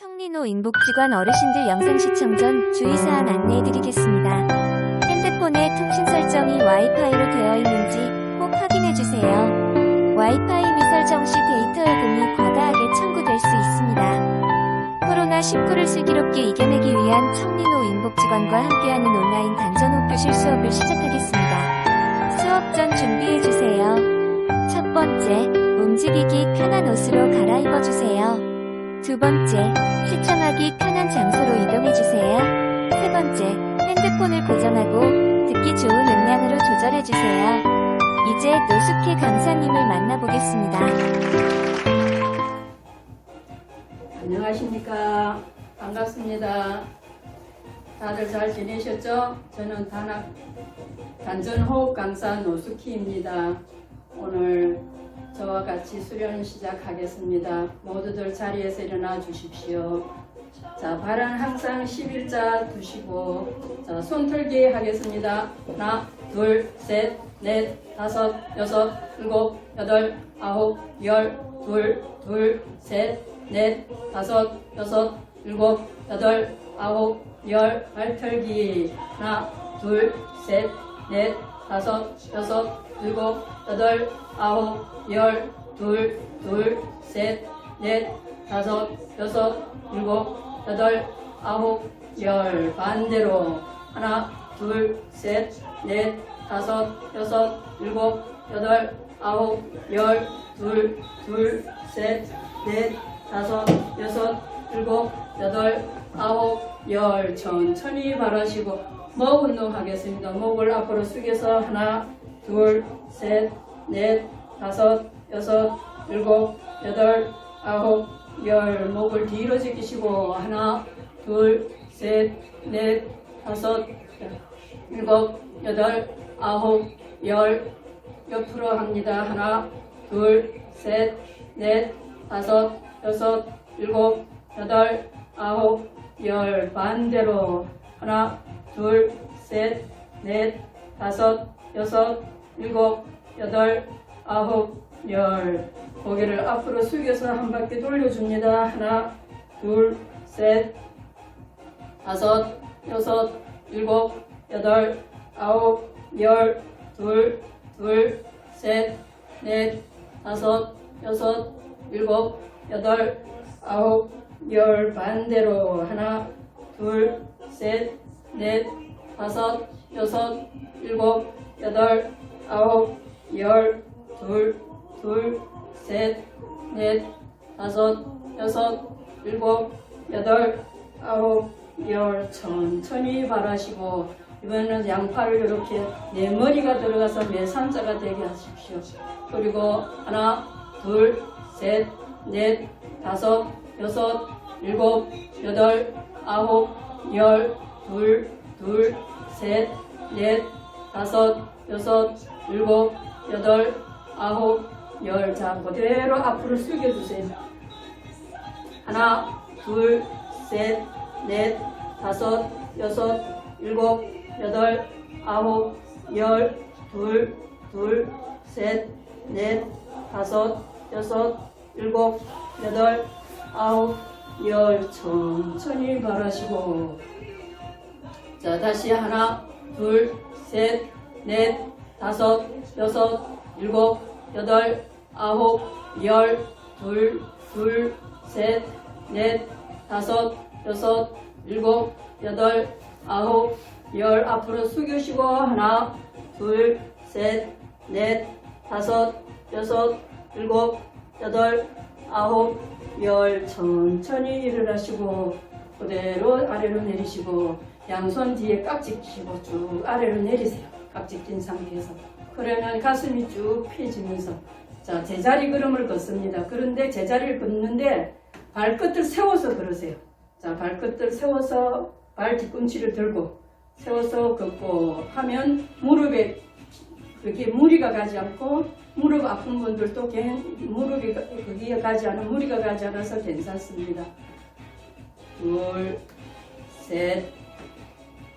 청리노 인복지관 어르신들 영상 시청 전 주의사항 안내해드리겠습니다. 핸드폰의 통신 설정이 와이파이로 되어 있는지 꼭 확인해주세요. 와이파이 미설정 시 데이터 요금이 과다하게 청구될 수 있습니다. 코로나19를 슬기롭게 이겨내기 위한 청리노 인복지관과 함께하는 온라인 단전호 교실 수업을 시작하겠습니다. 수업 전 준비해주세요. 첫 번째, 움직이기 편한 옷으로 갈아입어주세요. 두 번째, 시청하기 편한 장소로 이동해주세요. 세 번째, 핸드폰을 고정하고 듣기 좋은 음량으로 조절해주세요. 이제 노숙희 강사님을 만나보겠습니다. 안녕하십니까. 반갑습니다. 다들 잘 지내셨죠? 저는 단학 단전호흡 강사 노숙희입니다. 오늘 저와 같이 수련 시작하겠습니다. 모두들 자리에서 일어나 주십시오. 자, 발은 항상 11자 두시고, 자, 손 털기 하겠습니다. 하나, 둘, 셋, 넷, 다섯, 여섯, 일곱, 여덟, 아홉, 열, 둘, 둘, 셋, 넷, 다섯, 여섯, 일곱, 여덟, 아홉, 열, 발 털기. 하나, 둘, 셋, 넷, 다섯, 여섯, 일곱, 여덟, 아홉, 열, 둘, 둘, 셋, 넷, 다섯, 여섯, 일곱, 여덟, 아홉, 열. 반대로. 하나, 둘, 셋, 넷, 다섯, 여섯, 일곱, 여덟, 아홉, 열, 둘, 둘, 셋, 넷, 다섯, 여섯, 일곱, 여덟, 아홉, 열. 천천히 바라시고, 목 운동 하겠습니다. 목을 앞으로 숙여서 하나, 둘, 셋, 넷, 다섯, 여섯, 일곱, 여덟, 아홉, 열. 목을 뒤로 제끼시고, 하나, 둘, 셋, 넷, 다섯, 일곱, 여덟, 아홉, 열. 옆으로 합니다. 하나, 둘, 셋, 넷, 다섯, 여섯, 일곱, 여덟, 아홉, 열. 반대로. 하나, 둘, 셋, 넷, 다섯, 여섯, 일곱, 여덟, 아홉, 열. 고개를 앞으로 숙여서 한 바퀴 돌려줍니다. 하나, 둘, 셋, 다섯, 여섯, 일곱, 여덟, 아홉, 열, 둘, 둘, 셋, 넷, 다섯, 여섯, 일곱, 여덟, 아홉, 열 반대로 하나, 둘, 셋, 넷, 다섯, 여섯, 일곱, 여덟, 아홉, 열, 둘, 둘, 셋, 넷, 다섯, 여섯, 일곱, 여덟, 아홉, 열 천천히 바라시고 이번에는 양팔을 이렇게 내 머리가 들어가서 매산자가 되게 하십시오. 그리고 하나, 둘, 셋, 넷, 다섯, 여섯, 일곱, 여덟, 아홉, 열, 둘, 둘, 셋, 넷, 다섯, 여섯, 일곱, 여덟, 아홉, 열. 자, 그대로 앞으로 숙여주세요. 하나, 둘, 셋, 넷, 다섯, 여섯, 일곱, 여덟, 아홉, 열, 둘, 둘, 셋, 넷, 다섯, 여섯, 일곱, 여덟, 아홉, 열. 천천히 바라시고. 자, 다시 하나, 둘, 셋, 넷, 다섯, 여섯, 일곱, 여덟, 아홉, 열, 둘, 둘, 셋, 넷, 다섯, 여섯, 일곱, 여덟, 아홉, 열. 앞으로 숙이시고 하나, 둘, 셋, 넷, 다섯, 여섯, 일곱, 여덟, 아홉, 열. 천천히 일어나시고 그대로 아래로 내리시고 양손 뒤에 깍지 끼시고 쭉 아래로 내리세요. 깍지 낀 상태에서 그러면 가슴이 쭉 펴지면서 자 제자리 걸음을 걷습니다. 그런데 제자리를 걷는데 발끝을 세워서 걸으세요. 자, 발끝을 세워서 발 뒤꿈치를 들고 세워서 걷고 하면 무릎에 그게 무리가 가지 않고 무릎 아픈 분들도 괜- 무릎이 가- 거기에 가지 않은 무리가 가지 않아서 괜찮습니다. 둘, 셋,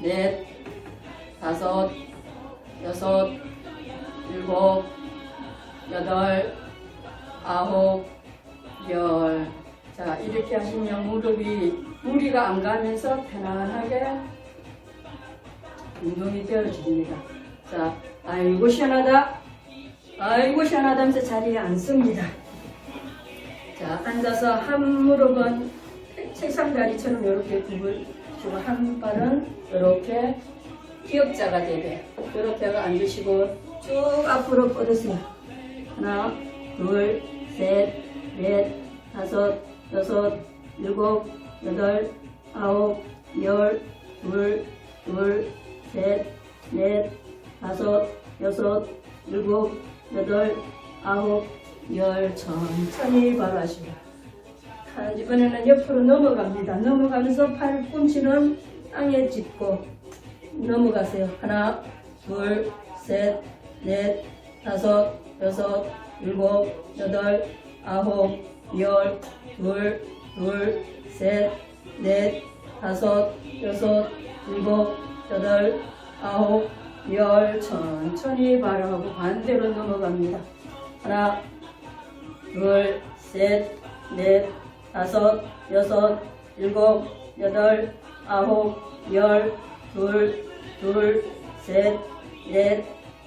넷, 다섯, 여섯, 일곱, 여덟, 아홉, 열. 자, 이렇게 하시면 무릎이 무리가 안 가면서 편안하게 운동이 되어집니다. 자, 아이고 시원하다. 아이고 시원하다 하면서 자리에 앉습니다. 자, 앉아서 한 무릎은 책상 다리처럼 이렇게 굽으시고 한 발은 이렇게 기역자가 되게. 이렇게 하고 앉으시고 쭉 앞으로 뻗으세요. 하나, 둘, 셋, 넷, 다섯, 여섯, 일곱, 여덟, 아홉, 열, 둘, 둘, 셋, 넷, 다섯, 여섯, 일곱, 여덟, 아홉, 열. 천천히 바로 하시고 자, 이번에는 옆으로 넘어갑니다. 넘어가면서 팔꿈치는 땅에 짚고 넘어가세요. 하나, 둘, 셋, 넷, 다섯, 여섯, 일곱, 여덟, 아홉, 열, 둘, 둘, 셋, 넷, 다섯, 여섯, 일곱, 여덟, 아홉, 열 천천히 발음하고 반대로 넘어갑니다. 하나, 둘, 셋, 넷, 다섯, 여섯, 일곱, 여덟, 아홉, 열, 둘, 둘, 셋, 넷,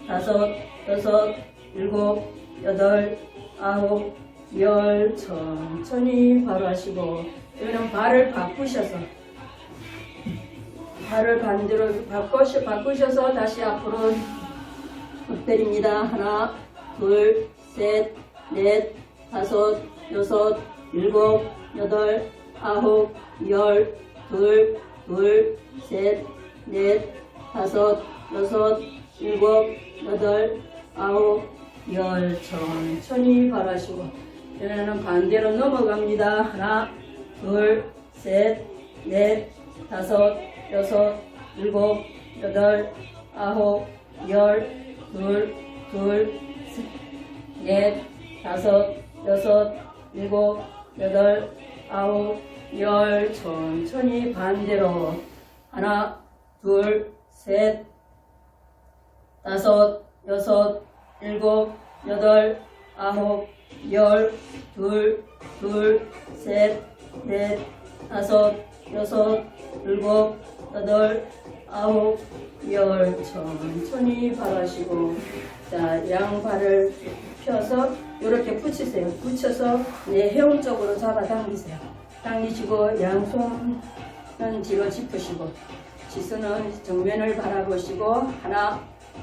다섯, 여섯, 일곱, 여덟, 아홉, 열, 천천히 바로 하시고, 여기는 발을 바꾸셔서, 발을 반대로 바꾸셔, 바꾸셔서 다시 앞으로 엎드립니다. 하나, 둘, 셋, 넷, 다섯, 여섯, 일곱, 여덟, 아홉, 열, 둘, 둘, 셋, 넷, 다섯, 여섯, 일곱, 여덟, 아홉, 열, 천천히 바라시고, 이번에는 반대로 넘어갑니다. 하나, 둘, 셋, 넷, 다섯, 여섯, 일곱, 여덟, 아홉, 열, 둘, 둘, 셋, 넷, 다섯, 여섯, 일곱, 여덟, 아홉, 열, 천천히 반대로. 하나, 둘, 셋, 다섯, 여섯, 일곱, 여덟, 아홉, 열, 둘, 둘, 셋, 넷, 다섯, 여섯, 일곱, 여덟, 아홉, 열, 천천히 바라시고, 자, 양발을 펴서 이렇게 붙이세요. 붙여서 내 해운 쪽으로 잡아 당기세요. 당기시고, 양손은 뒤로 짚으시고, 지수는 정면을 바라보시고, 하나,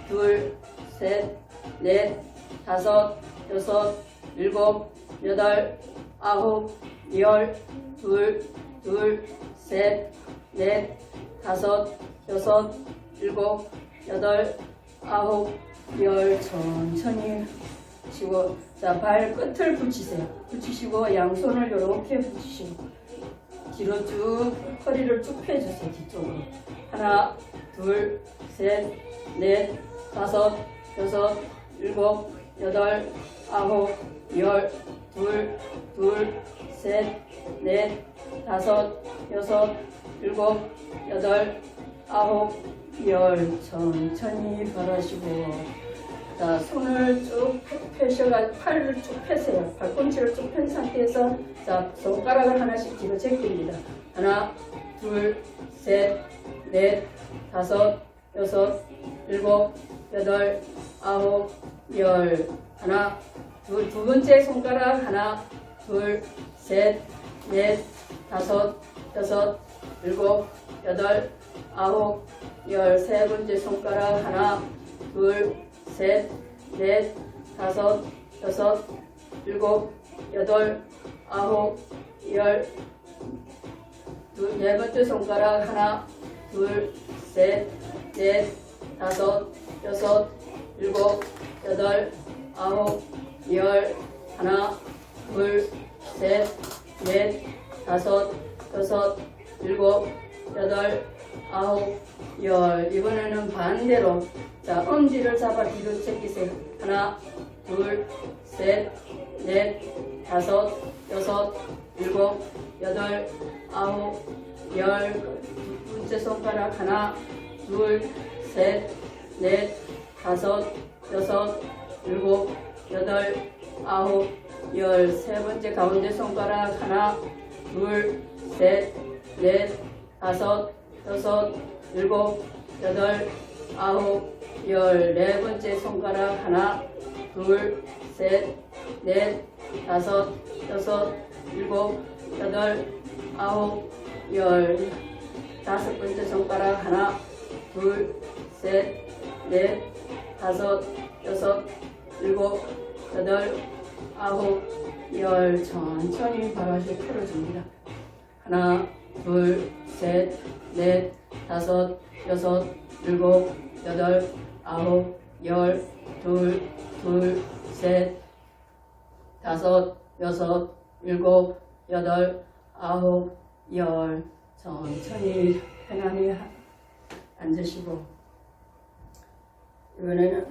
둘, 셋, 넷, 다섯, 여섯, 일곱, 여덟, 아홉, 열, 둘, 둘, 셋, 넷, 다섯, 여섯, 일곱, 여덟, 아홉, 열, 천천히 치고, 자, 발 끝을 붙이세요. 붙이시고, 양손을 이렇게 붙이시고, 뒤로 쭉, 허리를 쭉 펴주세요, 뒤쪽으로. 하나, 둘, 셋, 넷, 다섯, 여섯, 일곱, 여덟, 아홉, 열, 둘, 둘, 셋, 넷, 다섯, 여섯, 일곱, 여덟, 아홉, 열, 천천히 바라시고, 자, 손을 쭉 펴셔가 팔을 쭉 펴세요. 발꿈치를 쭉 편 상태에서 자, 손가락을 하나씩 뒤로 제낍니다. 하나, 둘, 셋, 넷, 다섯, 여섯, 일곱, 여덟, 아홉, 열. 하나, 둘, 두 번째 손가락 하나, 둘, 셋, 넷, 다섯, 여섯, 일곱, 여덟, 아홉, 열. 세 번째 손가락 하나, 둘, 셋, 넷, 다섯, 여섯, 일곱, 여덟, 아홉, 열. 두, 네 번째 손가락 하나, 둘, 셋, 넷, 다섯, 여섯, 일곱, 여덟, 아홉, 열. 하나, 둘, 셋, 넷, 다섯, 여섯, 일곱, 여덟, 아홉, 열. 이번에는 반대로. 자, 엄지를 잡아 뒤로 제끼세요. 하나, 둘, 셋, 넷, 다섯, 여섯, 일곱, 여덟, 아홉, 열. 두 번째 손가락 하나, 둘, 셋, 넷, 다섯, 여섯, 일곱, 여덟, 아홉, 열. 세 번째 가운데 손가락 하나, 둘, 셋, 넷, 다섯, 여섯, 일곱, 여덟, 아홉, 열. 네 번째 손가락 하나, 둘, 셋, 넷, 다섯, 여섯, 일곱, 여덟, 아홉, 열. 다섯 번째 손가락 하나, 둘, 셋, 넷, 다섯, 여섯, 일곱, 여덟, 아홉, 열. 천천히 바라씩 풀어줍니다. 하나, 둘, 셋, 넷, 다섯, 여섯, 일곱, 여덟, 아홉, 열, 둘, 둘, 셋, 다섯, 여섯, 일곱, 여덟, 아홉, 열. 천천히 편안히 하- 앉으시고 이번에는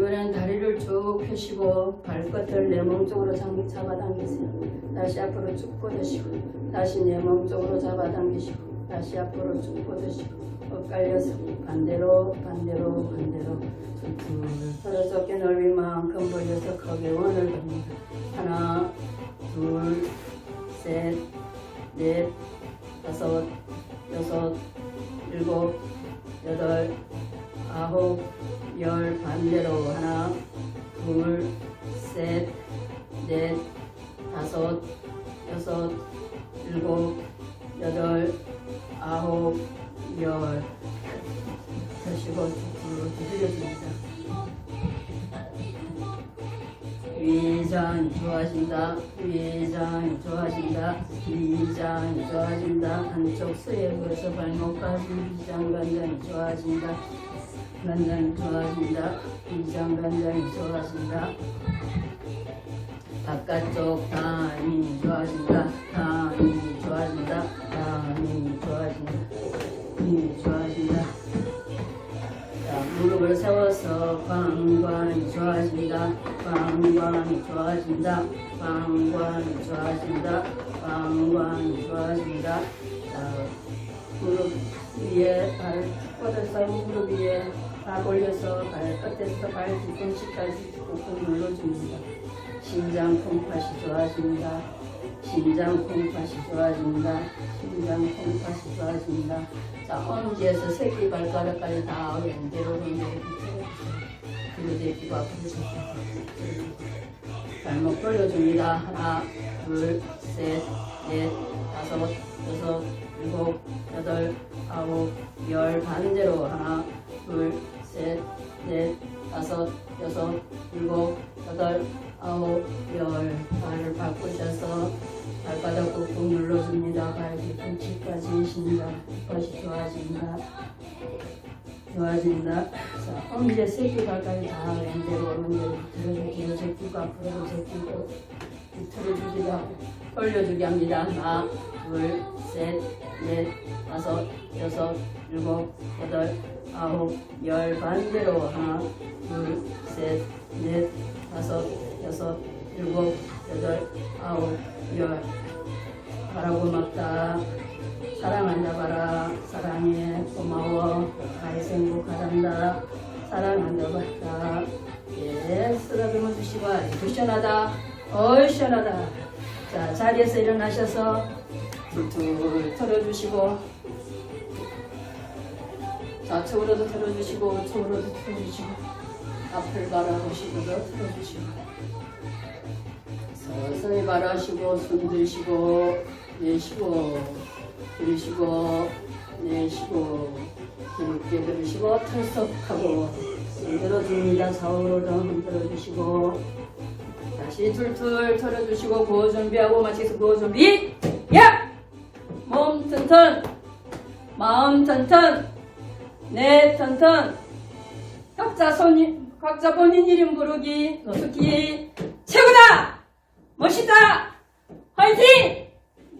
이번엔 다리를 쭉 펴시고 발끝을 내 몸 쪽으로 잡- 잡아당기세요. 다시 앞으로 쭉 뻗으시고 다시 내 몸 쪽으로 잡아당기시고 다시 앞으로 쭉 뻗으시고 엇갈려서 반대로 반대로 반대로 서로 어깨 넓이 만큼 벌려서 크게 원을 듭니다. 하나 둘셋넷 다섯 여섯 일곱 여덟 아홉 열 반대로 하나 둘 셋 넷 다섯 여섯 일곱 여덟 아홉 열. 드시고 쭉 두드려줍니다. 위장이 좋아진다 위장이 좋아진다 위장이 좋아진다. 한쪽 수액에서 발목까지 위장 관장이 좋아진다 관장이 좋아진다 위장 관장이 좋아진다 바깥쪽 담이 좋아진다 담이 좋아진다 담이 좋아진다 힘이 좋아진다 자, 무릎을 세워서 방광이 좋아진다. 방광이 좋아진다. 방광이 좋아진다. 방광이 좋아진다. 자, 무릎 위에 발 뻗어서 무릎 위에 발 올려서 발 끝에서 발 뒤꿈치까지 꾹꾹 눌러줍니다. 심장 콩팥이 좋아진다. 심장 콩팥이 좋아진다. 심장 콩팥이 좋아진다. 자, 엄지에서 새끼 발가락까지 다 왼대로 왼대로 뒤로 대기고 앞으로 서 발목 벌려줍니다. 하나, 둘, 셋, 넷, 다섯, 여섯, 일곱, 여덟, 아홉, 열 반대로 하나, 둘, 셋, 넷, 다섯, 여섯, 일곱, 여덟, 아홉, 열 발을 바꾸셔서 발바닥 꾹꾹 눌러줍니다. 발 뒤꿈치까지 심장 턱이 좋아진다. 좋아진다. 자, 엄지에 새끼 발까지 다 왼대로 오른대로 들어주고 뒤로 제끼고 앞으로 제끼고 틀어주기도 하고 벌려주게 합니다. 하나, 둘, 셋, 넷, 다섯, 여섯, 일곱, 여덟, 아홉, 열 반대로 하나, 둘, 셋, 넷, 다섯, 여섯, 일곱, 여덟, 아홉, 열. 바라고 막다. 사랑한다 봐라. 사랑해. 고마워. 나에서 행복하단다. 사랑한다 봐라 예 쓰다듬어 주시고 아주 시원하다. 어이 시원하다. 자 자리에서 일어나셔서 툴툴 털어주시고 좌측으로도 털어주시고 우측으로도 털어주시고 앞을 바라보시고도 털어주시고 서서히 바라시고 숨 들이시고 내쉬고 들이시고 내쉬고 깊게 들이시고 털썩하고 흔들어줍니다. 좌우로도 흔들어주시고 다시 툴툴 털어주시고 구호 준비하고 마치서 구호 준비 야! 몸 튼튼 마음 튼튼 내 튼튼 각자 손이 각자 본인 이름 부르기 노숙기 최고다! 멋있다! 화이팅!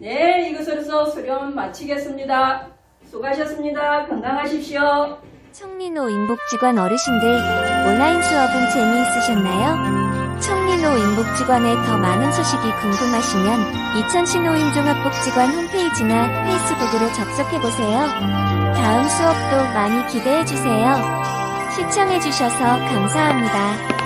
네, 이것으로서 수련 마치겠습니다. 수고하셨습니다. 건강하십시오. 청리노 인복지관 어르신들 온라인 수업은 재미있으셨나요? 청리노 인복지관의 더 많은 소식이 궁금하시면 이천시 노인종합복지관 홈페이지나 페이스북으로 접속해보세요. 다음 수업도 많이 기대해주세요. 시청해주셔서 감사합니다.